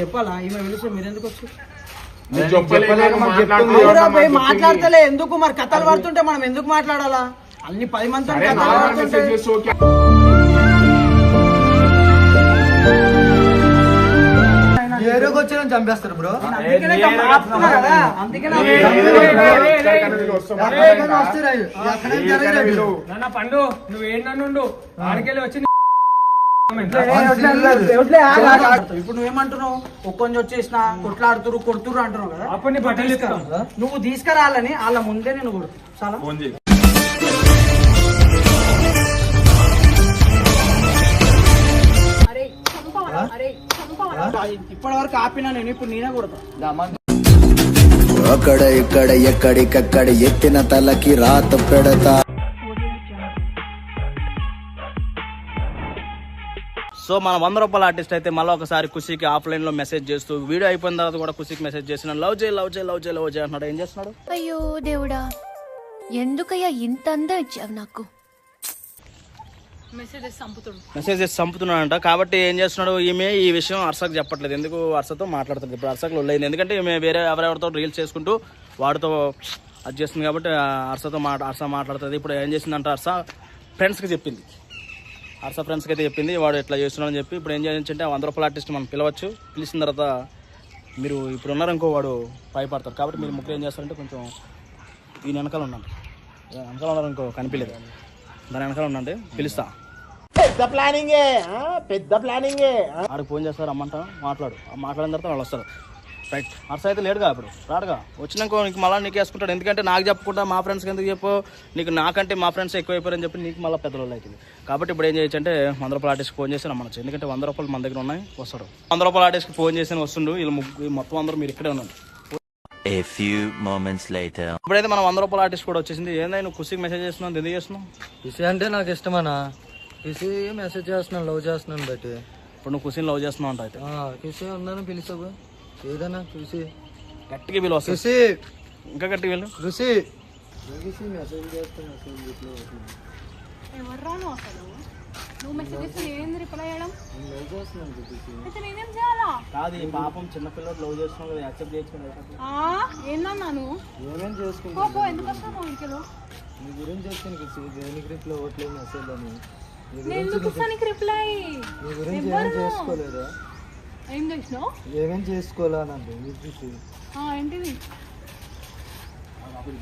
చెప్పాలా ఈమె పిలిస్తే మాట్లాడతలే ఎందుకు? మరి కథలు పడుతుంటే మనం ఎందుకు మాట్లాడాలా? అన్ని పది మంది కథలు పడుతుంటే. ఎక్కడ ఎక్కడికైనా వీళ్ళు. నాన్న పండు నువ్వు ఏంటన్నుండు ఆడికెళ్ళి వచ్చి. ఇప్పుడు నువ్వేమంటున్నావు ఒక్కొని వచ్చేసిన కొట్లాడుతురు కొడుతురు అంటున్నావు కదా అప్పుడు నువ్వు తీసుకురాలని వాళ్ళ ముందే నేను కొడు చాలా ఇప్పటి వరకు ఆపినా నేను ఇప్పుడు నేనే కొడతా. అక్కడ ఇక్కడ ఎక్కడికక్కడ ఎత్తిన తలకి రాత పెడతా. సో మన వంద రూపాయల ఆర్టిస్ట్ అయితే మళ్ళీ ఒకసారి ఖుషికి ఆఫ్లైన్లో మెసేజ్ చేస్తూ వీడియో అయిపోయిన తర్వాత కూడా ఖుషికి మెసేజ్ చేసిన లవ్ చేయి లవ్ చేయి లవ్ చేయి లవ్ చేయి అంటున్నాడు. ఏం చేస్తున్నాడు? అయ్యో దేవుడా. ఎందుకయ్యా ఇంత అందం ఇచ్చావు నాకు? మెసేజ్ చేసి చంపుతున్నాడంట. కాబట్టి ఏం చేస్తున్నాడు? ఈమె ఈ విషయం అర్సకు చెప్పట్లేదు. ఎందుకు అర్సతో మాట్లాడుతుంది? ఇప్పుడు అర్సకు లొల్లైంది ఎందుకంటే ఈమె వేరే ఎవరెవరితో రీల్స్ చేసుకుంటూ వాడితో అది చేస్తుంది కాబట్టి అర్సతో మాట అర్స మాట్లాడుతుంది. ఇప్పుడు ఏం చేసిందంట అర్స? ఫ్రెండ్స్కి చెప్పింది. అర్స ఫ్రెండ్స్కి అయితే చెప్పింది. వాడు ఇట్లా చేస్తున్నాడని చెప్పి ఇప్పుడు ఏం చేయాలంటే వంద రూపాయల ఆర్టిస్ట్ మనం పిలవచ్చు. పిలిచిన తర్వాత మీరు ఇప్పుడు ఉన్నారు ఇంకో వాడు భయపడతారు కాబట్టి మీరు ముగ్గురు ఏం చేస్తారంటే కొంచెం దీని వెనకాల ఉండండి. వెనకాల ఉన్నారనుకో కనిపించలేదు. దాని వెనకాల ఉండండి. పిలుస్తా ఆడికి ఫోన్ చేస్తారు రమ్మంటా? మాట్లాడు. ఆ మాట్లాడిన తర్వాత వాళ్ళు వస్తారు రైట్. అర్స్ అయితే లేడుగా ఇప్పుడు. రాడుగా. వచ్చినాక నీకు మళ్ళీ నీకు వేసుకుంటాడు. ఎందుకంటే నాకు చెప్పకుండా మా ఫ్రెండ్స్కి ఎందుకు చెప్పు? నీకు నాకంటే మా ఫ్రెండ్స్ ఎక్కువ అయిపోయారని చెప్పి నీకు మళ్ళీ పెద్ద రోజులు అవుతుంది కాబట్టి ఇప్పుడు ఏం చేయొచ్చు అంటే వంద రూపాయల ఆర్టిస్ట్కి ఫోన్ చేసి రమ్మనొచ్చు. ఎందుకంటే వంద రూపాయలు మన దగ్గర ఉన్నాయి వస్తాడు వంద రూపాయల ఆర్టిస్ట్కి ఫోన్ చేసి వస్తుండు వీళ్ళు ముగ్గురు మొత్తం అందరూ మీరు ఇక్కడే ఉన్నారు. A few moments later. ఇప్పుడైతే మన వంద రూపాయల ఆర్టిస్ట్ కూడా వచ్చేసింది. ఏందా నువ్వు ఖుషికి మెసేజ్ చేస్తున్నావు? ఎందుకు చేస్తున్నావు? అంటే నాకు ఇష్టమన్నా. పిసి మెసేజ్ చేస్తున్నాను లవ్ చేస్తున్నాను బట్టి ఇప్పుడు నువ్వు ఖుషిని లవ్ చేస్తున్నావు అంట అయితే. పిసి ఉన్నాను పిలిచావు ఏదన్నా పిసి గట్టిగా వస్తుంది. పిసి ఇంకా గట్టిగా వీళ్ళు రుసి. ఎవర్రా నువ్వు అసలు? నువ్వు మెసేజ్ చేస్తే నేనేం రిప్లై చేయడం? అయితే నేనేం చేయాలా? కాదు ఈ పాపం చిన్నపిల్లలు లవ్ చేస్తున్నావు కదా యాక్సెప్ట్ ఆ, ఏందన్నా నువ్వు? ఏమేం ఎందుకు వస్తావు నీ గురించి చెప్తాను పిసి దేనికి రిప్లై ఓట్లేదు మెసేజ్ అని. ఏం చేసినావు? ఏమేం చేసుకోవాలా అని అంటే నీకు పిసి ఆ, ఏంటిది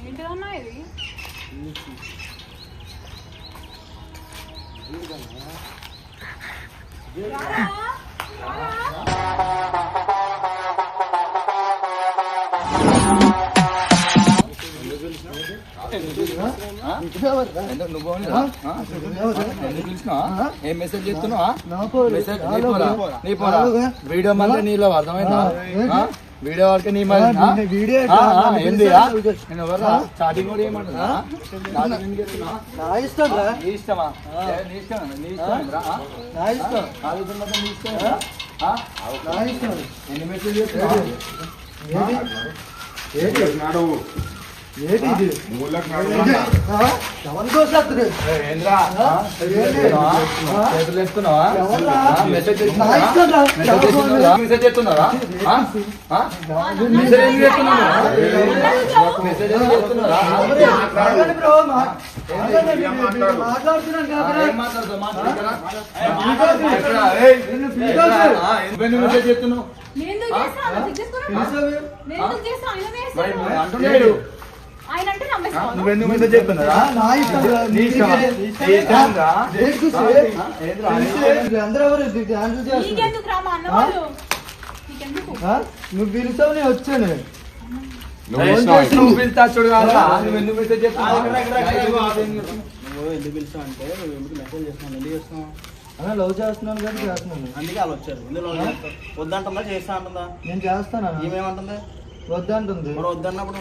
ఏంటిదన్నా ఇది? ఏం మెసేజ్ చేస్తున్నావా మెసేజ్ నీ పోరా వీడియో మళ్ళీ నీలో అర్థమైందా? వీడియో వరకు నీ మరి స్టార్టింగ్ కూడా ఏమంటున్నా నీ ఇష్టమా నీ ఇష్టం నీ ఇష్టం ఎన్ని మెసేజ్ చేతులు ఎత్తున్నావా మెసేజ్ చేస్తున్నావా? మెసేజ్ చేస్తున్నావా? మెసేజ్? మెసేజ్ ఎందుకు చేస్తున్నావా? చేస్తున్నావా? చేస్తున్నావు? అలా చేస్తున్నారా? నీకెందుకు రామా? అన్నవాళ్ళు. నీకెందుకు? నువ్వు పిలిచావు నేను వచ్చాను. నువ్వు చేసినావు. నువ్వు చూడు కాదా? నువ్వు ఎందుకు నువ్వు పిలిచావు అంటే నువ్వు ఎందుకు మెసేజ్ చేస్తున్నావు? ఎందుకు చేస్తున్నావు? అన్న లవ్ చేస్తున్నాను కానీ చేస్తున్నాను. అందుకే వాళ్ళు వచ్చారు. ఎందుకు వద్దంటుందా చేస్తా అంటుందా? నేను చేస్తాను? ఈమెమంటుంది వద్దంటుంది వద్దన్నప్పుడు?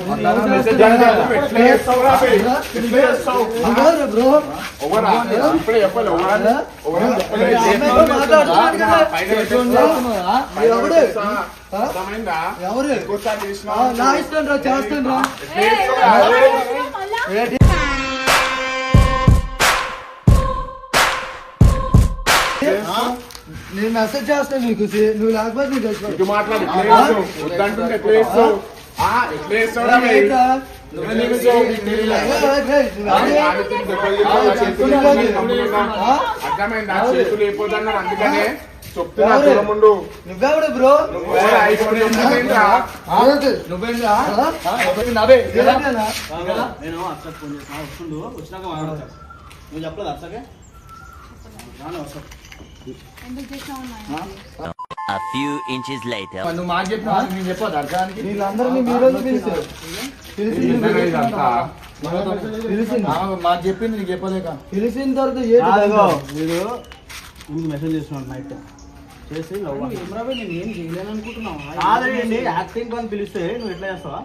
ఎవరు చెప్పాలి ఎవరా? నేను మెసేజ్ చేస్తాను నీకు నువ్వు లేకపోతే నీకు. ఇటు మాట్లాడు. చేస్తావు? వద్దంటుంటే ఎట్లా చేస్తావు? ఆ, ఎట్లా చేస్తావురా చేస్తావు. ఆ, చేతులు లేకపోతే? అర్థమైందా? చేతులు అందుకనే చెప్తున్నా ఎవరు? దూరముండు నువ్వెవడు బ్రో? ఎవరు ఐఫోన్ ఆ? నవ్వే ఏంటన్నా? నేను? అర్చకు ఫోన్ చేసిన వస్తుండు. వచ్చినాక మాట్లాడతాను నువ్వు చెప్పలేదు రాను నాయన? A few inches later. నువ్వు మాకు చెప్పిన నేను చెప్పదు అర్థానికి? వీళ్ళందరినీ మీరు పిలిచారు మాకు చెప్పింది నీకు చెప్పలేక. పిలిచిన తర్వాత ముందు మెసేజ్ చేస్తున్నాడు నైట్ చేసి లవ్ నేను ఏం చేయలేను అనుకుంటున్నావు కాదండి యాక్టింగ్ పని పిలిస్తే నువ్వు ఎట్లా చేస్తావా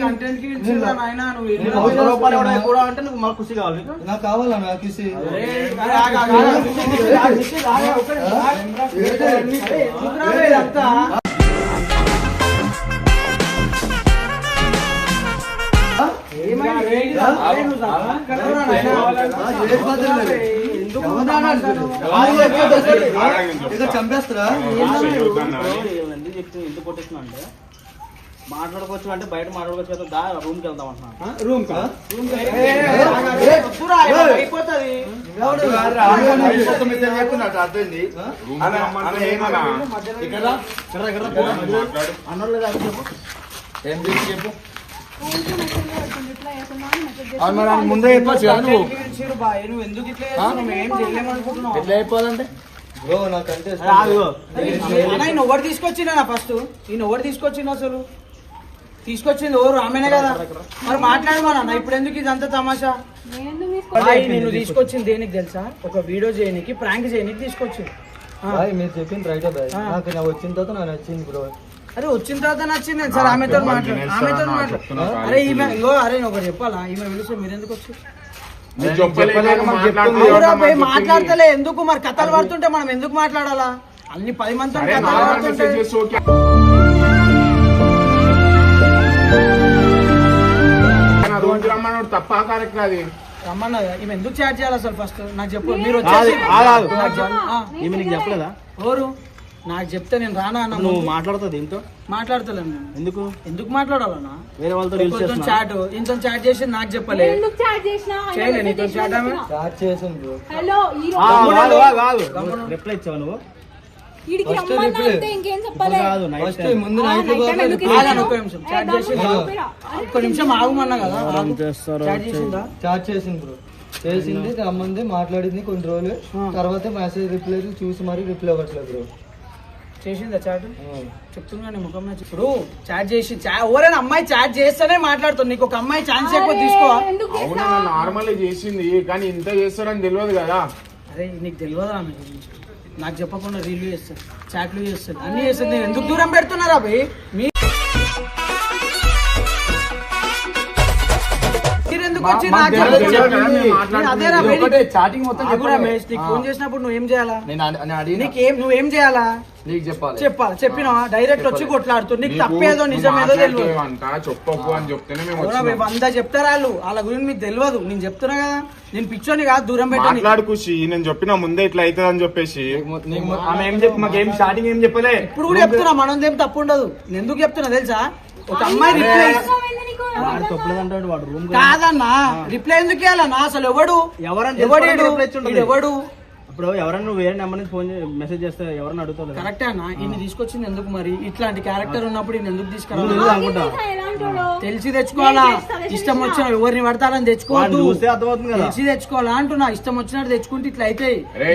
కంటెంట్కి ఇచ్చిండ్రా నాయనా, నువ్వు ఏం నేను రావు. వంద రూపాయలు ఎవడో ఎక్కువ అంటే నువ్వు మాకు ఖుషి కావాలి నీకు? కావాలా నాకు అరే, ఎందుకు చంపేస్తారా కొట్టేస్తున్నా అంటే మాట్లాడుకోవచ్చు అంటే బయట మాట్లాడుకోవచ్చు కదా దా రూమ్కి వెళ్దాం అంటున్నా రూమ్ కా రూమ్ కా. అయిపోతది. అన్నోళ్ళు చెప్పు ఏం చెప్పు చేస్తున్నా. ముందే చెప్పొచ్చు కదా నువ్వు. ఎట్లా. అన్న ఈయన ఎవరు తీసుకొచ్చిండ ఫస్ట్. ఈయన ఎవరు తీసుకొచ్చిండు అసలు. తీసుకొచ్చింది ఎవరు ఆమెనే కదా. మరి మాట్లాడమన్నా అన్న ఇప్పుడు ఎందుకు ఇదంతా తమాషా? నేను తీసుకొచ్చింది దేనికి తెలుసా? ఒక వీడియో చేయనికి ప్రాంక్ చేయనికి తీసుకొచ్చింది మీరు చెప్పింది రైటే. నాకు వచ్చిన తర్వాత నాకు నచ్చింది బ్రో. అరే వచ్చిన తర్వాత నచ్చింది. సార్ ఆమెతో మాట్లాడు ఆమెతో మాట్లాడు అరే ఈమె ఇంకో అరే ఒకటి చెప్పాలా? ఈమె పిలిస్తే మీరు ఎందుకు వచ్చి. మాట్లాడతలే. ఎందుకు మరి కథలు పడుతుంటే మనం ఎందుకు మాట్లాడాలా? అన్ని పది మంది కథలు పడుతుంటే తప్ప కరెక్ట్ అది. రమ్మన్నా ఈమె ఎందుకు చాట్ చేయాలి అసలు ఫస్ట్ నాకు చెప్పు మీరు వచ్చేసి ఈమె నీకు చెప్పలేదా? ఎవరు? నాకు చెప్తే నేను రానా అన్న నువ్వు మాట్లాడుతావు దీంతో? మాట్లాడతలేను నేను. ఎందుకు? ఎందుకు మాట్లాడాలన్నా? వేరే వాళ్ళతో రీల్స్ కొంచెం చాట్ ఇంత చాట్ చేసి నాకు చెప్పలే. నేను ఎందుకు చాట్ చేసినా? ఆయన చేయలే, మెసేజ్ నీతో చేసినా చాట్ ఆమె? చెప్పినా. స్టార్ట్ చేసాను బ్రో హలో ఈ ఆ, రోజు ఆగు, ఆగు, ఆగు. రిప్లై ఇచ్చావా నువ్వు? రమ్మన్నా ఇంకేం చెప్పలే? ఫస్ట్. ముందు నైట్ నిమిషం. చాట్ చేసి నిమిషం ఆగుమన్నా కదా. చాట్ చేసిందా? చేసింది బ్రో చేసింది రమ్మంది మాట్లాడింది కొన్ని రోజులు. తర్వాత మెసేజ్ రిప్లై చూసి మరి రిప్లై అవ్వట్లేదు బ్రో చేసిందా చాట్ చెప్తున్నా నీ ముఖం మీద. ఇప్పుడు చాట్ చేసి చా- ఎవరైనా అమ్మాయి చాట్ చేస్తేనే మాట్లాడుతుంది. నీకు ఒక అమ్మాయి ఛాన్స్ ఎక్కువ తీసుకో. అవునా? నార్మల్ చేసింది. కానీ ఇంత చేస్తారని తెలియదు కదా. అరే నీకు తెలియదు ఆమె? నాకు చెప్పకుండా రీల్లు చేస్తారు చాట్లు చేస్తారు అన్ని చేస్తారు నేను ఎందుకు దూరం పెడుతున్నారా భయ్ మీ ఫోన్ చేసినప్పుడు నువ్వేం చేయాలా? నీకేం నువ్వేం చేయాలా? నీకు చెప్పాలి. చెప్పాలి. చెప్పినావా డైరెక్ట్ వచ్చి కొట్లాడుతూ నీకు తప్పేదో నిజమేదో తెలియదు. వంద చెప్తారా వాళ్ళు? వాళ్ళ గురించి మీకు తెలియదు నేను చెప్తున్నా కదా. నేను పిచ్చోని కాదు దూరం మాట్లాడు ఖుషి నేను చెప్పిన ముందే ఇట్లా అవుతుంది అని చెప్పేసి. ఆమె ఏం చెప్పి మాకేం స్టార్టింగ్ ఏం చెప్పలే? ఇప్పుడు కూడా చెప్తున్నా. మనం ఏం తప్పు ఉండదు. ఎందుకు చెప్తున్నా తెలుసా? ఒక అమ్మాయి రిప్లై? వాడు వాడు రూమ్ కాదన్నా రిప్లై ఎందుకు ఇవ్వాలన్నా అసలు ఎవడు? ఎవరని ఎవడు ఇప్పుడు ఎవరైనా నువ్వు వేరే నెంబర్ నుంచి ఫోన్ మెసేజ్ చేస్తే ఎవరైనా అడుగుతావు కరెక్టే అన్న ఈయన తీసుకొచ్చింది ఎందుకు మరి ఇట్లాంటి క్యారెక్టర్ ఉన్నప్పుడు ఈయన ఎందుకు నువ్వు తీసుకురా తెలుసు తెచ్చుకోవాలా ఇష్టం. వచ్చిన ఎవరిని పడతారని తెచ్చుకోవద్దు చూస్తే అర్థమవుతుంది కదా తెలిసి తెచ్చుకోవాలా అంటున్నా ఇష్టం వచ్చినట్టు తెచ్చుకుంటే ఇట్లా అవుతాయి రే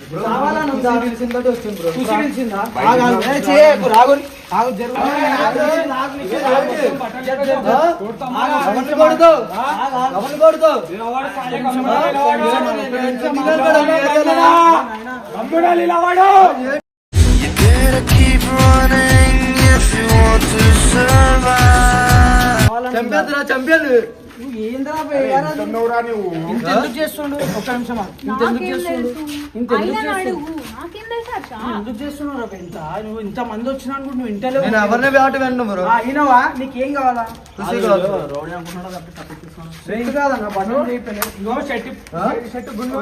ఈడు చెప్పురా ఒకటి- నన్ను అరే, చూడలే అరే చూడు రా భయ్. ఏంటి నువ్వు ఆపకు. అరే కొట్టకు రా, నువ్వు వేరే మనిషి వచ్చి- నువ్వు రమ్మంటావు, నువ్వు ఎవరైనా సరే. నువ్వు ఆడపిల్ల తీసుకొచ్చినా రా. రమేష్, రమేష్, ఎడుకోరా. చచ్చిపోవాలని ఉందా నీకేమన్నా? చావాలని ఉందా? ఖుషి పిలిచిందా? ఆగు, ఆగు. ఏ, చేయకు, రాగు. ఆగు, జరుగు. ఆగు, ఆగు, నిషే, ఆగు. జరుగు, జరుగు. ఆగు, ఆగు. ఆగు, ఆగు. You better keep running if you want to survive. చంపేద్దురా చంపేది నువ్వు ఏందిరా నువ్వు? చేస్తుండు? ఒక్క నిమిషం. ఇంత చేస్తుండు? చేస్తుండు? నువ్వు ఎందుకు చేస్తున్నావు రా బే ఇంత? నువ్వు ఇంత మంది వచ్చినా కూడా నువ్వు ఇంటలేవు నేను ఎవరిని వేట బ్రో. నీకేం కావాలా? కాదన్న బట్టలు ఇగో షర్ట్ షర్ట్ గుండు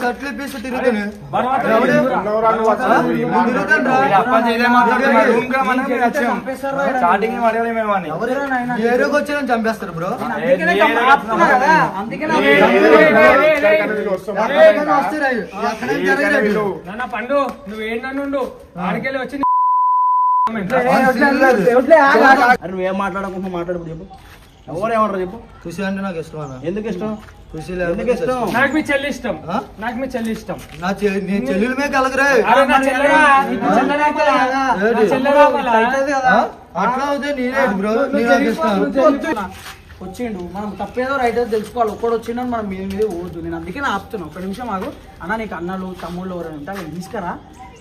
షర్ట్లు ఇప్పేసి తిరుగుతాను. స్టార్టింగ్ అడగలే మేము అని ఎవరురా నాయనా? ఈ ఏరియాకి వచ్చి నన్ను చంపేస్తారు బ్రో. నాన్న పండు నువ్వు ఏంటన్నుండు ఆడికెళ్ళి వచ్చి నువ్వేం మాట్లాడకుండా మాట్లాడు చెప్పు ఎవరు ఏమంటారు చెప్పు? ఖుషి అంటే నాకు ఇష్టం అన్న ఎందుకు ఇష్టం? ఖుషి ఎందుకు ఇష్టం? నాకు మీ చెల్లి ఇష్టం. ఆ? నాకు మీ చెల్లి ఇష్టం. నా చెల్లెలు మీద కలగరే. అట్లా అవుతే బ్రో. వచ్చిండు. మనం తప్పేదో రైట్ ఏదో తెలుసుకోవాలి. ఒక్కడు వచ్చిండని మనం మీద మీద పోవద్దు నేను అందుకే నా ఆపుతున్నా. ఒక నిమిషం ఆగు. అన్న నీకు అన్నలు తమ్ముళ్ళు ఎవరైనా ఉంటే తీసుకురా.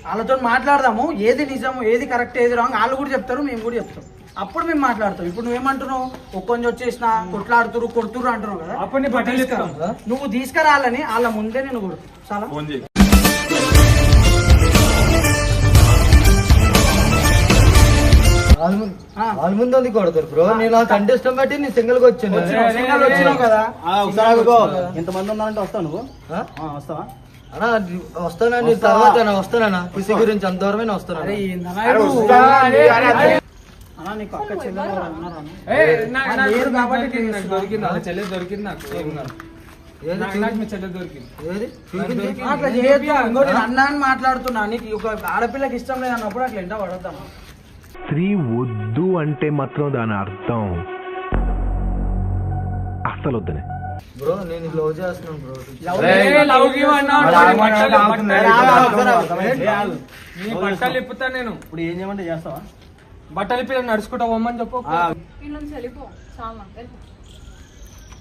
వాళ్ళతో మాట్లాడదాము. ఏది నిజం ఏది కరెక్ట్ ఏది రాంగ్ వాళ్ళు కూడా చెప్తారు మేము కూడా చెప్తాం. అప్పుడు మేము మాట్లాడతాం. ఇప్పుడు నువ్వేమంటున్నావు? ఒక్కొంచెం వచ్చేసిన కొట్లాడుతురు కొడుతురు అంటున్నావు కదా? అప్పుడు ఇస్తాం నువ్వు తీసుకురాలని వాళ్ళ ముందే నేను కొడుతు చాలా వాళ్ళ ముందు కొడతారు బ్రో. నేను బట్టి నేను సింగిల్గా వచ్చాను. సింగల్ వచ్చినావు కదా? ఎంతమంది ఉన్నారంటే వస్తావు నువ్వు? ఆ? వస్తావా? అన్నా వస్తానండి తర్వాత వస్తానన్నా. ఖుషి గురించి అంత దూరమే అరే వస్తాను చెల్లెలు దొరికింది, నాకు మాట్లాడుతున్నా. ఒక ఆడపిల్లకి ఇష్టం లేదు అన్నప్పుడు అట్లా ఎంట స్త్రీ వద్దు అంటే మాత్రం దాని అర్థం. అస్సలు వద్దనే బ్రో నేను లవ్ చేస్తున్నాను బ్రో. ఏ, లవ్. నీ ఇప్పుతా నేను. ఇప్పుడు ఏం చేయమంటే చేస్తావా? బట్టలు ఇప్పి నడుచుకుంటా పోమని చెప్పు.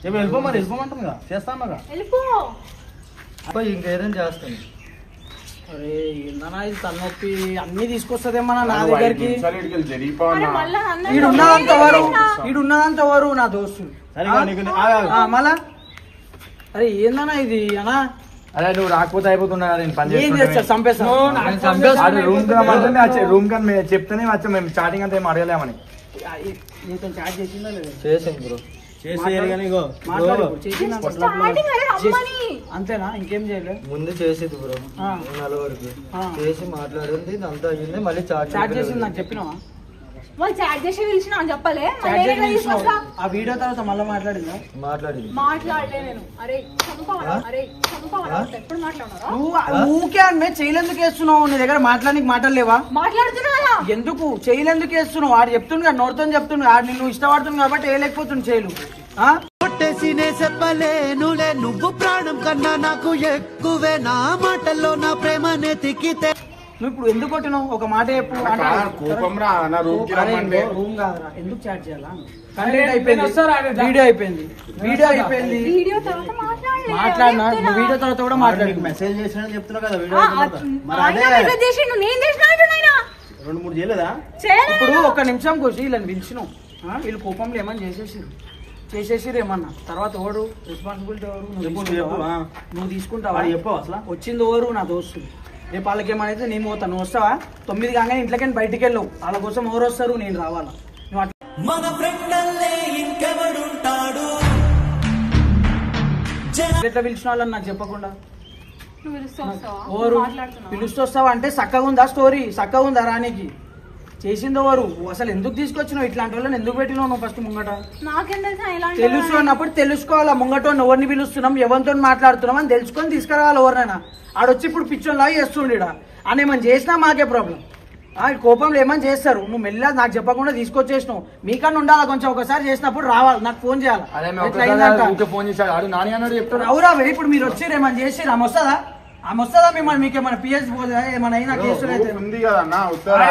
చెప్పి వెళ్ళిపో. మరి వెళ్ళిపోమంటుంది కదా. అబ్బాయి ఇంకేదైనా చేస్తాను. అరే ఏందన్నా ఇది తలనొప్పి అన్ని తీసుకొస్తుందేమన్నా నా దగ్గరికి? ఎవరు నా దోస్తులు మళ్ళా? అరే ఏందన్నా ఇది అన్నా? అరే నువ్వు రాకపోతే అయిపోతున్నా నేను పని చంపేస్తా రూమ్కి రూమ్కి మేము చెప్తేనే వచ్చాం మేము. స్టార్టింగ్ అంతా ఏం అడగలేమని. అంతేనా? ఇంకేం చేయలేదు ముందు చేసేది బ్రో. నలుగురికి. చేసి మాట్లాడింది ఇదంతా అయ్యింది మళ్ళీ చాట్ చాట్ చేసింది నాకు చెప్పినావా? వాళ్ళు చాట్ చేసి పిలిచిన అని చెప్పలే. చాట్ మళ్ళీ చేసి ఏమైనా తీసుకొస్తా ఆ వీడియో తర్వాత మళ్ళీ మాట్లాడిందా? మాట్లాడింది. మాట్లాడలే నేను. అరే చంపవరా అరే చంపవరా ఎప్పుడు మాట్లాడరా నువ్వు ఊకే అన్నే చేయలేందుకు వేస్తున్నావు నీ దగ్గర మాట్లాడానికి మాటలు లేవా? మాట్లాడుతున్నా కదా ఎందుకు? చేయలేందుకు వేస్తున్నావు వాడు చెప్తుండు కదా నోటితో చెప్తుండు ఆడు నిన్ను ఇష్టపడుతుంది కాబట్టి వేయలేకపోతుంది చేయలు. ఆ? కొట్టేసినే చెప్పలేనులే నువ్వు ప్రాణం కన్నా నాకు ఎక్కువే. నా మాటల్లో నా ప్రేమనే తిక్కితే నువ్వు ఇప్పుడు ఎందుకు కొట్టినావు? ఒక మాట చెప్పు కోపం రా నా రూమ్కి అరే రమ్మంటే. ఇంకో రూమ్ కాదురా. ఎందుకు చాట్ చేయాలా? కంటెంట్ అయిపోయింది. వీడియో అయిపోయింది. వీడియో అయిపోయింది. వీడియో తర్వాత మాట్లాడలే మాట్లాడినా? వీడియో తర్వాత కూడా మాట్లాడి. మెసేజ్ చేసిన చెప్తున్నా కదా వీడియో ఆ, ఆయన మెసేజ్ చేసిండు. నేను చేసిన అంటున్నాయినా రెండు మూడు చేయలేదా? ఇప్పుడు ఒక నిమిషం కూర్చి వీళ్ళని పిలిచినాం. ఆ, వీళ్ళు కోపంలో ఏమని చేసేసిరు చేసేసిరు ఏమన్నా? తర్వాత ఎవరు? రెస్పాన్సిబిలిటీ ఎవరు? నువ్వు తీసుకుంటావా? చెప్పు, ఆ. నువ్వు తీసుకుంటావా? వాడు చెప్పు అసలు. వచ్చింది ఎవరు? నా దోస్తులు రేపు వాళ్ళకి ఏమైతే నేను పోతా నువ్వు వస్తావా? తొమ్మిది కాగానే ఇంట్లోకి బయటికి వెళ్ళవు వాళ్ళ కోసం ఎవరు వస్తారు? నేను రావాలా. నువ్వు అట్లా మన ఇంకెవడుంటాడు? ఎట్లా పిలిచిన వాళ్ళని నాకు చెప్పకుండా? ఓరు పిలుస్తూ వస్తావా? అంటే చక్కగా ఉందా స్టోరీ చక్కగా ఉందా రానికి? చేసింది ఎవరు అసలు ఎందుకు తీసుకొచ్చినావు? ఇట్లాంటి వాళ్ళని ఎందుకు పెట్టినావు నువ్వు ఫస్ట్ ముంగట? తెలుసా అన్నప్పుడు తెలుసుకోవాలా? ముంగట ఎవరిని పిలుస్తున్నాం? ఎవరితో మాట్లాడుతున్నాం అని తెలుసుకొని తీసుకురావాలి ఎవరినైనా? ఆడొచ్చి ఇప్పుడు పిచ్చోన్లాగా చేస్తుండీడ అని ఏమని చేసినా మాకే ప్రాబ్లం కోపంలో ఏమని చేస్తారు? నువ్వు మెల్ల నాకు చెప్పకుండా తీసుకొచ్చేసినావు. మీకన్నా ఉండాలా కొంచెం? ఒకసారి చేసినప్పుడు రావాలి. నాకు ఫోన్ చేయాలి? అవురా ఇప్పుడు మీరు వచ్చి ఏమని చేసి ఆమె వస్తుందా ఆమె వస్తుందా మిమ్మల్ని? మీకు ఏమైనా పిఎస్ పోతుందా ఏమైనా అయినా కేసులు అయితే? ఉంది కదా అన్న ఉత్తరా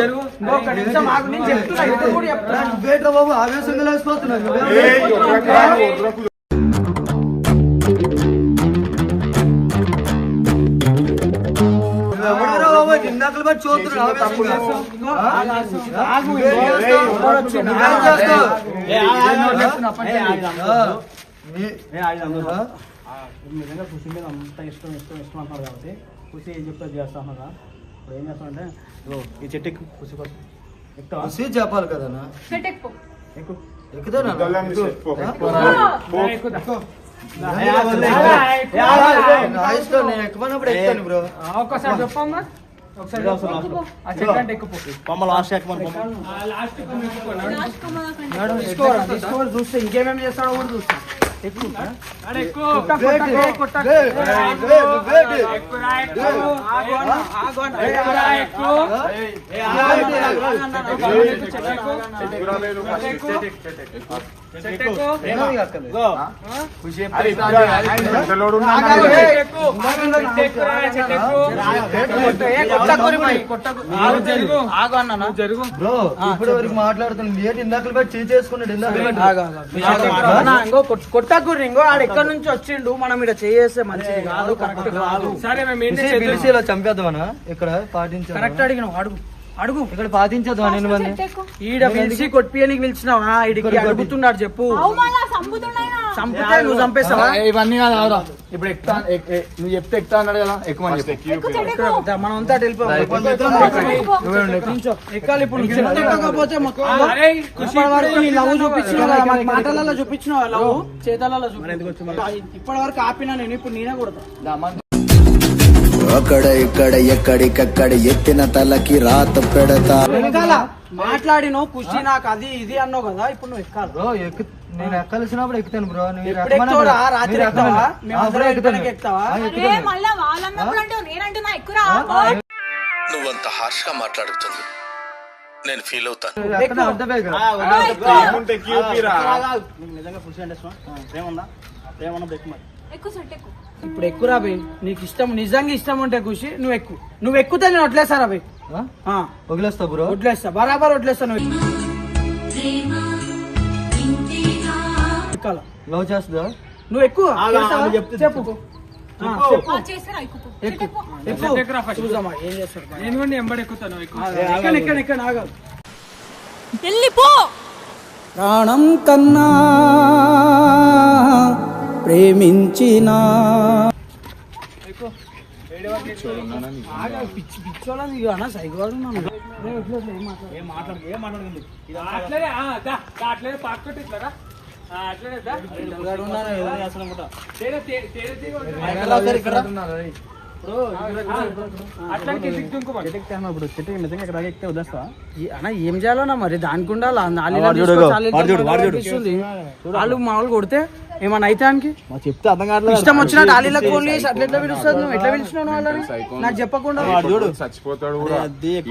జరుగు. ఇంకొక నిమిషం ఆగు, నేను చెప్తున్నా ఇప్పుడు కూడా చెప్తున్నా. నువ్వేట్రా బాబు ఆవేశంగా లేచిపోతున్నావు ఏయ్, వదలకురా, వదలకు. ఎవడరా బాబు? ఇందాకలు బట్టి చూస్తున్నావు నిజంగా కృషి మీద అంత ఇష్టం ఇష్టం ఇష్టం అంటున్నారు కాబట్టి కృషి ఏం చెప్తే చేస్తా ఉన్నారా ఇప్పుడు ఏం చేస్తామంటే ఈ చెట్టు కృషి చూసి చెప్పాలి కదనా పెట్టెక్కు ఎక్కు. ఎక్కుదేనా వదలని చెప్పు. నా ఇష్టం నేను ఎక్కువన్నప్పుడు ఎక్కుతాను బ్రో. ఒక్కసారి చెప్పమ్మా. ఒకసారి చెప్పు. ఆ చెట్టు అంటే ఎక్కుపో పొమ్మ లాస్ట్ ఎక్కమని పొమ్మ లాస్ట్ కొన్ని ఎక్కుపో లాస్ట్ కొమ్మదాకండి. మేడం తీసుకోరా తీసుకోవాలి చూస్తే ఇంకేమేమి చేస్తాడో కూడా చూస్తా. జరుగు. బ్రో ఇప్పుడు వరకు మాట్లాడుతున్నాను ఏంటి ఇందాకలు బట్టి చేసుకున్నాడు ఇందాకలు కొట్టకూరి ఇంకో ఆడు ఎక్కడి నుంచి వచ్చిండు మనం ఇక్కడ చేస్తే మంచిది కాదు కరెక్ట్ కాదు. సరే మేము చంపేద్దామనా? ఇక్కడ పాటించాలి కరెక్ట్ అడిగినావు అడుగు. అడుగు. ఇక్కడ పాటించదు ఎన్ని మంది. ఈడ పిలిచి కొట్టియనికి పిలిచినావా? ఈడికి అడుగుతున్నాడు చెప్పు. అవు మళ్ళా సంపుతున్నాయినా. చంపితే నువ్వు చంపేస్తావా? ఏ, ఇవన్నీ కాదు ఆవురా. ఇప్పుడు ఎక్కుతా నువ్వు చెప్తే ఎక్కుతా అన్నాడు కదా ఎక్కువని చెప్పు. ఎక్కు చెట్టెక్కు. మనం అంతా ఎక్కాలి ఇప్పుడు లవ్ చూపించిన మాటలలో చూపించిన లవ్ చేతలలో ఇప్పటి వరకు ఆపినా నేను ఇప్పుడు నేనే కొడతా. అక్కడ ఇక్కడ ఎక్కడికక్కడ ఎత్తిన తలకి రాత పెడతా. మాట్లాడినో ఖుషి నాకు అది ఇది అన్నావు కదా ఇప్పుడు నువ్వు ఎక్కాలి. బ్రో ఎక్కు నేను ఎక్కాల్సినప్పుడు ఎక్కుతాను బ్రో. నువ్వు? రాత్రి మీరు ఎక్కుతావా? ఎక్కమన్నా- మేము ఆ, అందరం బ్రో ఎక్కుతాను. ఎక్కడానికి ఎక్కుతావా? ఆ, అరే ఎక్కుతాను. మళ్ళా వాళ్ళన్నప్పుడు అంటే నేనంటున్నా ఎక్కురా? నువ్వంత హార్ష్గా మాట్లాడుతుంది. నేను ఫీల్ అవుతాను. నువ్వు ఎక్కడ అర్థమే కదా. ఏముంటే క్యూపీరా నీకు నిజంగా ఫుల్ అంటే ఇష్టమా? ప్రేమ ఉందా? ప్రేమ ఉన్నది ఎక్కువ మరి. ఎక్కువ చెట్టెక్కు ఇప్పుడు ఎక్కురా బై. నీకు ఇష్టం నిజంగా ఇష్టం ఉంటే ఖుషి నువ్వు ఎక్కు. నువ్వు ఎక్కుతే నేను వదిలేస్తారా బై? ఆ? వదిలేస్తా బ్రో. వదిలేస్తా. బరాబర్ వదిలేస్తా నువ్వు. ఎక్కాల? లవ్ చేస్తుందా? నువ్వు ఎక్కువ? చెప్పు. ఎక్కువ. ప్రాణం కన్నా ప్రేమించిన ఆగా పిచ్చి పిచ్చోళ్ళని ఇక అన్న సైకోడు ఉన్నాను అట్లనే ఇప్పుడు చెట్టు నిజంగా ఇక్కడ ఎక్కితే వదిలేస్తా ఈ- అన్న ఏం చేయాలన్నా మరి దానికి ఉండాలా. వాళ్ళు మామూలు కొడితే ఏమన్నా అయితే చెప్తే అర్థం కావట్లేదు ఇష్టం వచ్చిన డాలీలకు ఫోన్ చేసి అట్లా ఎట్లా పిలుస్తుంది నువ్వు? ఎట్లా పిలిచినావు వాళ్ళని? నాకు చెప్పకుండా. చూడు. చచ్చిపోతాడు.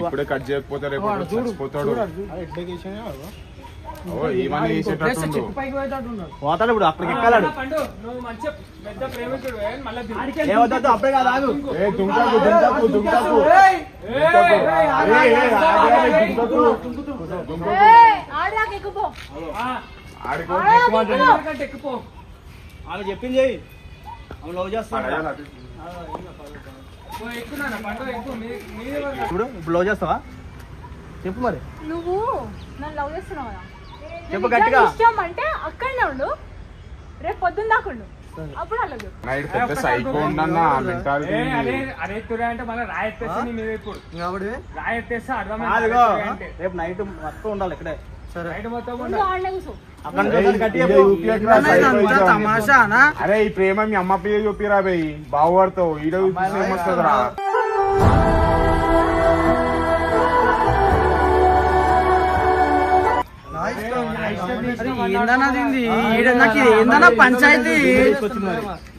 ఇప్పుడే కట్ చేయకపోతే రేపు చచ్చిపోతాడు. పోతాడు ఇప్పుడు అక్కడికి ఎక్కాలాడు. అప్పుడే కాదు ఆమె చెప్పింది చెయ్యి. ఆమె లవ్ చేస్తాను. ఇప్పుడు ఇప్పుడు లవ్ చేస్తావా? చెప్పు మరి. నువ్వు నన్ను లవ్ చేస్తున్నావు? చెప్పు నీకు గట్టిగా. నిజంగా ఇష్టం అంటే అక్కడనే ఉండు రేపు పొద్దున్న దాకా ఉండు. అప్పుడు అలా చెప్పు. నైట్ పెద్ద సైకో ఉండన్న మెంటాలిటీ ఏ, అరే అరే తురే అంటే మళ్ళీ రాయెత్తేసి నీ మీద ఇప్పుడు కాబట్టి రాయెత్తేస్తే అర్థమైంది. అదిగో అరే తురే అంటే. రేపు నైట్ మొత్తం ఉండాలి ఇక్కడే. మొత్తం అరే ఈ ప్రేమ మీ అమ్మ పేరు చూపిరా బాగుపడతావు ఈడ చూపిస్తే ఏమొస్తుందిరా? అరే ఏందన్నా దీనిది? ఈడ నాకు ఇది ఏందన్నా పంచాయతీ?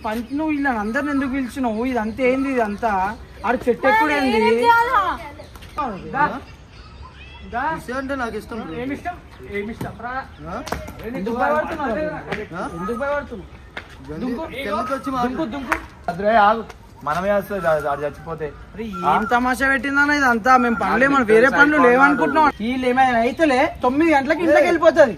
పంచ్ నువ్వు ఇలా అందరిని ఎందుకు పిలిచినావు? ఇదంతా ఏంది ఇదంతా? ఆడ చెట్టు ఎక్కుడు ఏంది? అంటే నాకు ఇష్టం. bro. ఏమి ఇష్టం? ఏమి ఇష్టం? రా. ఎందుకు భయపడుతున్నావు? ఎందుకు భయపడుతున్నావు? దుంకు దుంకు మనమే వస్తుంది ఆడు చచ్చిపోతే. అరే ఏం తమాషా పెట్టిందన్న ఇదంతా మేము పనులే మనం వేరే పనులు లేవనుకుంటున్నాం. వీళ్ళు? ఏమైనా అయితేలే తొమ్మిది గంటలకు ఇంట్లోకి వెళ్ళిపోతుంది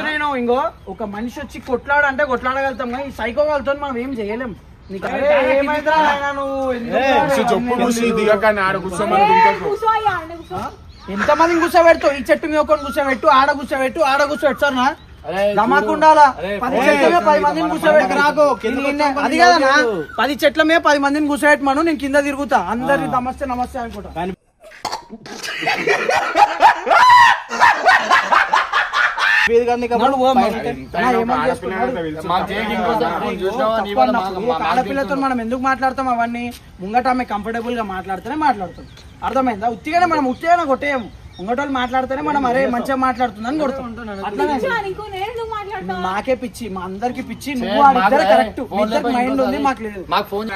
ఏమన్నా ఇంకో ఒక మనిషి వచ్చి కొట్లాడంటే కొట్లాడగలుగుతాం కానీ ఈ సైకో వాళ్ళతో మనం ఏం చేయలేం. నీకు అరే ఏమైందిరా నాయనా నువ్వు? ఎందుకు కూర్చో, చెప్పు కూర్చి దిగక ఆడ కూర్చోమని ఏ, దుంకకు కూర్చో అయ్యా, ఆడనే కూర్చో. ఎంత మందిని కూర్చోబెడతావు ఈ చెట్టు మీద ఒకరిని కూర్చోబెట్టు ఆడ కూర్చోబెట్టు ఆడ కూర్చోబెట్టు సార్ నా దమాకుండాలా పది చెట్ల మీద పది మందిని కూర్చోబెట్టు నాకు అది కదనా పది చెట్ల మీద పది మందిని కూర్చోబెట్టమను నేను కింద తిరుగుతా. అందరి నమస్తే నమస్తే అనుకుంటా. ఆడపిల్లతో మనం ఎందుకు మాట్లాడతాం అవన్నీ? ముంగట ఆమె కంఫర్టబుల్గా మాట్లాడితేనే మాట్లాడుతాం. అర్థమైందా? ఉత్తిగానే మనం ఉత్తిగానే కొట్టేయము. ముంగటోళ్ళు మాట్లాడితేనే మనం అరే మంచిగా మాట్లాడుతుందని అట్లనే మాకే పిచ్చి. మా అందరికి పిచ్చి. నువ్వు కరెక్ట్. మైండ్ ఉంది మాకు లేదు. మాకు ఫోన్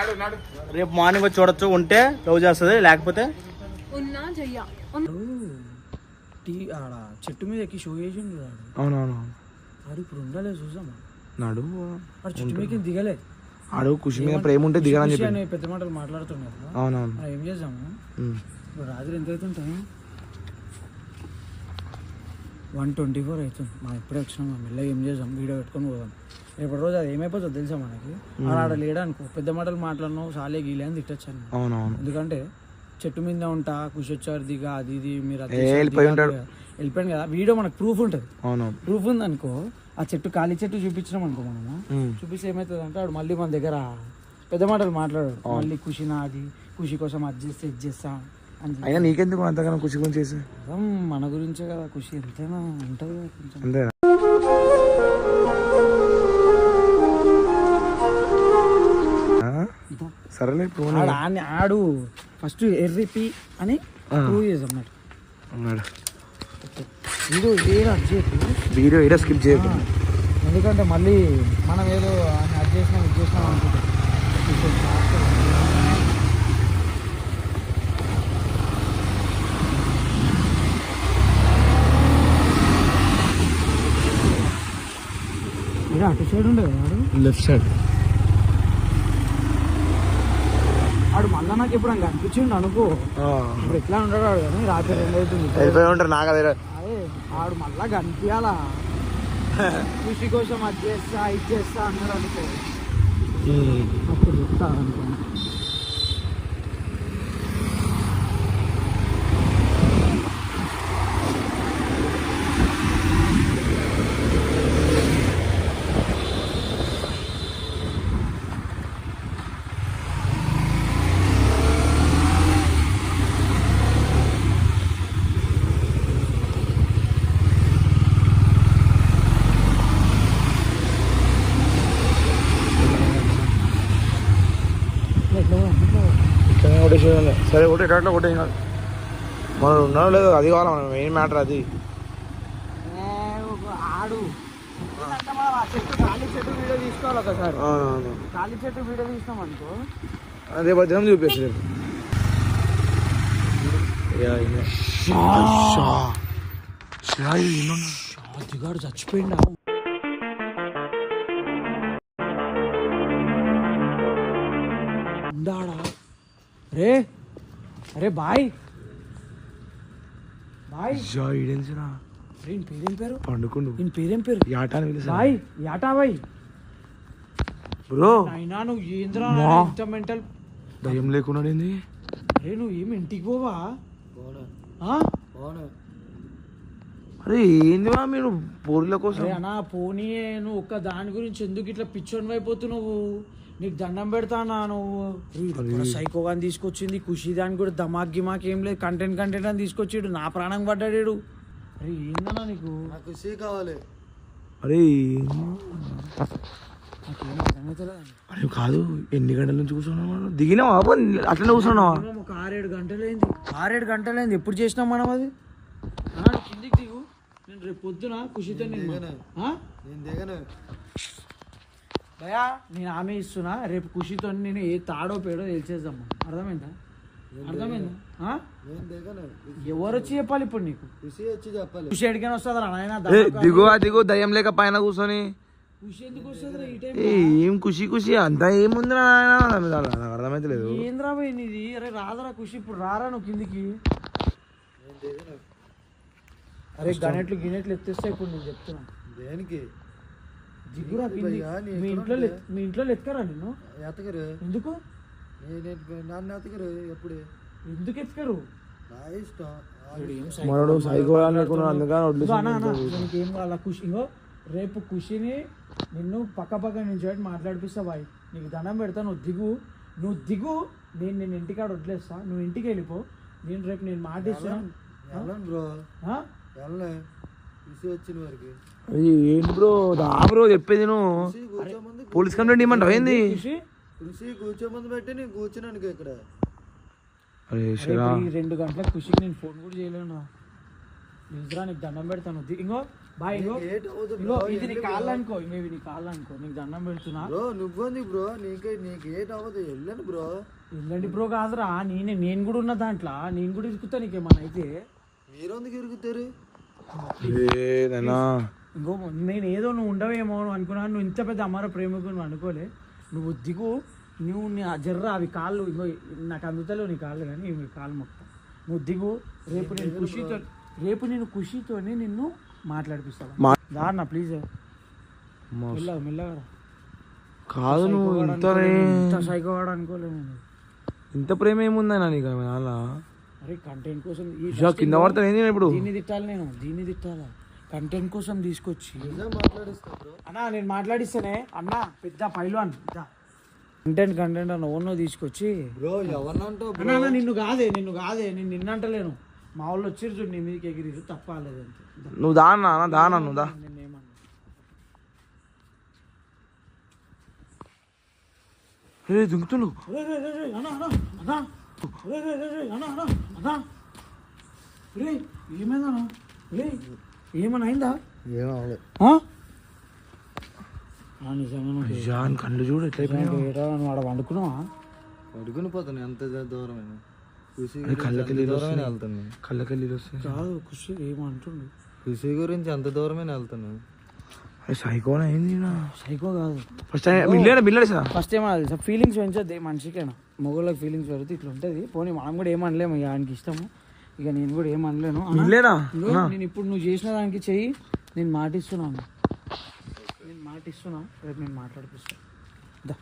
రేపు మార్నింగ్ వచ్చి చూడొచ్చు ఉంటే లవ్ చేస్తుంది లేకపోతే? ఉన్నా చెయ్య టీ ఆడ చెట్టు మీద ఎక్కి షో చేసిండు వాడు. అవునవును. వాడు ఇప్పుడు ఉండాలి చూసామా? నాడు. వాడు చెట్టు మీద దిగలే. ఆడు ఖుషి మీద ప్రేమ ఉంటే దిగాలని చెప్పి. పెద్ద మాటలు మాట్లాడుతున్నాడు కదా. అవునవును. ఏం ఉమ్. ఇప్పుడు రాత్రి ఎంత అవుతుంటాయి? వన్ ట్వంటీ ఫోర్ అవుతుంది. మనం ఇప్పుడే వచ్చినాం మనం మెల్లగా ఏం చేద్దాం? వీడియో పెట్టుకొని పోదాం. రేపటి రోజు అది ఏమైపోతుందో తెలుసా మనకి? ఆడ ఆడ లేడనుకో పెద్ద మాటలు మాట్లాడినావు సాలే గీలే అని తిట్టచ్చాను అవునవును. ఎందుకంటే చెట్టు మీద ఉంటా కుషి వచ్చారు దిగా అది ఇది మీరు అది వెళ్ళిపోయి ఉంటాడు. వెళ్ళిపోయాను కదా. వీడియో మనకు ప్రూఫ్ ఉంటుంది. అవునవును ప్రూఫ్ ఉంది అనుకో ఆ చెట్టు ఖాళీ చెట్టు చూపించినాం అనుకో మనము. చూపిస్తే ఏమవుతుంది అంటే వాడు మళ్ళీ మన దగ్గర పెద్ద మాటలు మాట్లాడాడు. మళ్ళీ ఖుషి నాది ఖుషి కోసం అది చేస్తే ఇది చేస్తా అని. అయినా నీకెందుకు అంతగానో ఖుషి గురించి మన గురించే కదా ఖుషి ఎంతైనా ఉంటుంది కొంచెం. సరేలే ఇప్పుడు ఆడు ఆడు ఫస్ట్ ఎర్రిపి అని ప్రూవ్ చేసాం అన్నట్టు ఉన్నాడు. వీడు ఏదో అర్జెంట్ వీడియో ఏదో స్కిప్ చేయకు? ఎందుకంటే మళ్ళీ మనం ఏదో అది చేసినాం ఇది చేసినాం అనుకుంటాం. అటు సైడ్ ఉండదు లెఫ్ట్ సైడ్. ఆడు మళ్ళా నాకు ఇప్పుడు కనిపించిండు అనుకో. ఇప్పుడు ఎట్లా ఉంటాడు వాడు కానీ రాత్రి రెండు అవుతుంది. వెళ్ళిపోయి ఉంటారు నాకు అదే అదే ఆడు మళ్ళా కనిపించాలా? కృషి కోసం అది చేస్తా ఇది చేస్తా అన్నాడు అనుకో. అప్పుడు చెప్తా అనుకో ఎట్లా పోదాం? ఎట్లా పోదాం? ఇట్లనే కొట్టేసేయాలి కొట్టే ఎట్లా కొట్టేసి మనం ఉన్నాడు లేదు అది కావాలి మనం? మెయిన్ మ్యాటర్ అది. ఏ, ఒక ఆడు. ఖాళీ చెట్టు వీడియో తీసుకోవాలి ఒకసారి. ఖాళీ చెట్టు వీడియో తీసినాం అనుకో. రేపు చూపేసి రేపు చచ్చిపోయిండా? ఉండాడా రే అరే బాయ్. బాయ్. ఈడేంటిరా? ఈయన పేరేం పేరు? పండుకుండు. ఈయన పేరేం పేరు? యాట అని పిలుస్తా. బాయ్ యాటా బాయ్. బ్రో. అయినా నువ్వు ఏంద్రా? మా. ఇంత మెంటల్. దయ్యం లేకున్నాడు ఏంది? అరే నువ్వు ఏమి ఇంటికి పోవా? ఆ? అరే ఏంది మా మీరు పోరుల కోసం? అరే అన్నా పోనీ నువ్వు ఒక్క దాని గురించి ఎందుకు ఇట్లా పిచ్చోని అయిపోతున్నావు నీకు దండం పెడతానా నువ్వు? సైకోగా తీసుకొచ్చింది ఖుషి దానికి కూడా దమాక్ గిమాక్ ఏం లేదు కంటెంట్ కంటెంట్ అని తీసుకొచ్చాడు నా ప్రాణం పడ్డాడు అరే ఏందన్నా నీకు? నాకు ఖుషి కావాలి. అరే అరే కాదు ఎన్ని గంటల నుంచి కూర్చున్నావు మనం? దిగినావా? అట్లనే కూర్చున్నావా? ఒక ఆరేడు గంటలైంది. ఆరేడు గంటలైంది ఎప్పుడు చేసినాం మనం అది? కిందికి దిగు. నేను రేపు పొద్దున ఖుషితో? నేను దిగను. భయా నేను ఆమె ఇస్తున్నా. రేపు ఖుషితో నేను ఏ తాడో పేడో తెలిసేద్దామా అర్థమైందా? అర్థమైందా? ఆ? నేను దిగను ఎవరు వచ్చి చెప్పాలి ఇప్పుడు నీకు? ఖుషి వచ్చి చెప్పాలి. ఖుషి ఎడికైనా వస్తుందా నాయన ఏ దిగు దిగు దయ్యం లేక పైన కూర్చొని. ఏ ఖుషి ఖుషి? అంతా ఏముంది నాకు అర్థమైతే లేదు ఏంద్రా నీది? అరే రాదరా ఖుషి ఇప్పుడు రారా నువ్వు కిందికి? అరే గణెట్లు గినెట్లు ఎత్తేస్తా ఇప్పుడు నేను చెప్తున్నా. దేనికి? నీ మీ ఇంట్లో మీ ఇంట్లో ఎత్తుకరా నేను ఎతకరు. ఎందుకు? నేను నన్ను ఎతకరు. ఎప్పుడు? ఎందుకు ఎత్తుకరు నా ఇష్టం. మనోడు సైకో అనుకున్నాడు అందుకని ఏం కావాలా? ఖుషి ఇంకో రేపు ఖుషిని నిన్ను పక్క పక్క నుంచి మాట్లాడిపిస్తా బాయ్. నీకు దండం పెడతా నువ్వు దిగు. నువ్వు దిగు నేను నేను ఇంటికాడ వదిలేస్తా. నువ్వు ఇంటికి వెళ్ళిపో. నేను రేపు నేను మాట వెళ్ళను. బ్రో. ఆ? వెళ్ళలే ఖుషి వచ్చిన వరకు. అయ్యి, ఏంటి బ్రో? దా బ్రో చెప్పేది నువ్వు. పోలీస్ కంప్లైంట్ ఇవ్వమంటావు ఏంది? ఖుషి ఖుషి కూర్చోమంది పెట్టి నేను కూర్చున్నాను ఇక్కడ. రెండు గంటలకు ఖుషికి నేను ఫోన్ కూడా చేయలేను నిజరా నీకు దండం పెడతాను. ఇంకో బాయ్ ఇంకో ఇది నీ కాళ్ళు అనుకో ఇవి నీ కాళ్ళు అనుకో. నీకు దండం పెడుతున్నా. బ్రో నువ్వుంది బ్రో నీకే నీకు ఏట్ అవ్వదు వెళ్ళను బ్రో. ఇల్లండి బ్రో కాదురా. నేనే నేను కూడా ఉన్న దాంట్లో నేను కూడా ఇరుకుతా నీకేమన్నా అయితే. మీరు ఎందుకు ఇరుగుతారు ఇంకో నేను ఏదో నువ్వు ఉండవేమో అని అనుకున్నాను నువ్వు ఇంత పెద్ద అమ్మార ప్రేమకు నువ్వు అనుకోలే. నువ్వు దిగు. నువ్వు నీ ఆ జర్ర అవి కాళ్ళు ఇంకో నాకు అందుతలేవు నీ కాళ్ళు కానీ ఇవి కాళ్ళు మొత్తం. నువ్వు దిగు. రేపు నేను ఖుషితో రేపు నేను ఖుషితోనే నిన్ను మాట్లాడిపిస్తాను దాన్న ప్లీజ్ మెల్లగా మెల్లగా. కాదు నువ్వు ఇంత అనుకోలే నేను. ఇంత ప్రేమ ఏముందన్నా నీకు? నాన్న? అరే కంటెంట్ కోసం ఈ కింద పడతాను ఏంది నేను ఇప్పుడు? దీన్ని తిట్టాలి నేను దీన్ని తిట్టాలా? కంటెంట్ కోసం తీసుకొచ్చి. అన్నా నేను మాట్లాడిస్తేనే అన్నా పెద్ద పైల్వాన్ కంటెంట్ కంటెంట్ అన్న ఓన్నో తీసుకొచ్చి. అన్నా అన్నా, నిన్ను కాదే నిన్ను కాదే నేను నిన్నంటలేను మా వాళ్ళు వచ్చిర్రు చూడు నీ మీదకి ఎగిరిరు తప్పాలేదు అంతే నువ్వు దానా అన్న దానా నువ్వు దా. నిన్నేమన్నా రే దుంకుతుండు రే, రే, రే, రే, అన్నా, అన్నా, అన్నా. రే, రే, రే, రే, అన్నా, అన్నా, అన్నా. రే, ఏమైందన్నా? రే ఏమైనా అయిందా? ఏం అవ్వలేదు. ఆ? ఆ, నిజంగా నువ్వు జాన్ కళ్ళు చూడు ఎట్లా వండుకున్నావా? అడుగుని పోతాను ఎంత దూరమైన. ఖుషి అరే కళ్ళకి నీళ్ళు దూరమైన వస్తున్నాయి. వెళ్తాను కళ్ళకి నీళ్ళు వస్తాయి కాదు ఖుషి ఏమంటుండు? ఖుషి గురించి ఎంత దూరమైన వెళ్తాను. అరే సైకోనా ఏంది సైకో కాదు. ఫస్ట్ మిల్లేడా మిల్లేడు ఫస్ట్ తెలుసా? ఫీలింగ్స్ పెంచద్ది మనిషికైనా. మొగోళ్ళకి ఫీలింగ్స్ పెడితే ఇట్లా ఉంటుంది. పోనీ మనం కూడా ఏమనలేము ఇక ఆయనకి ఇష్టము. ఇక నేను కూడా ఏమనలేను. నేను ఇప్పుడు నువ్వు చేసిన దానికి చెయ్యి నేను మాటిస్తున్నాను. నేను మాటిస్తున్నా రేపు నేను మాట్లాడిపిస్తాను దా.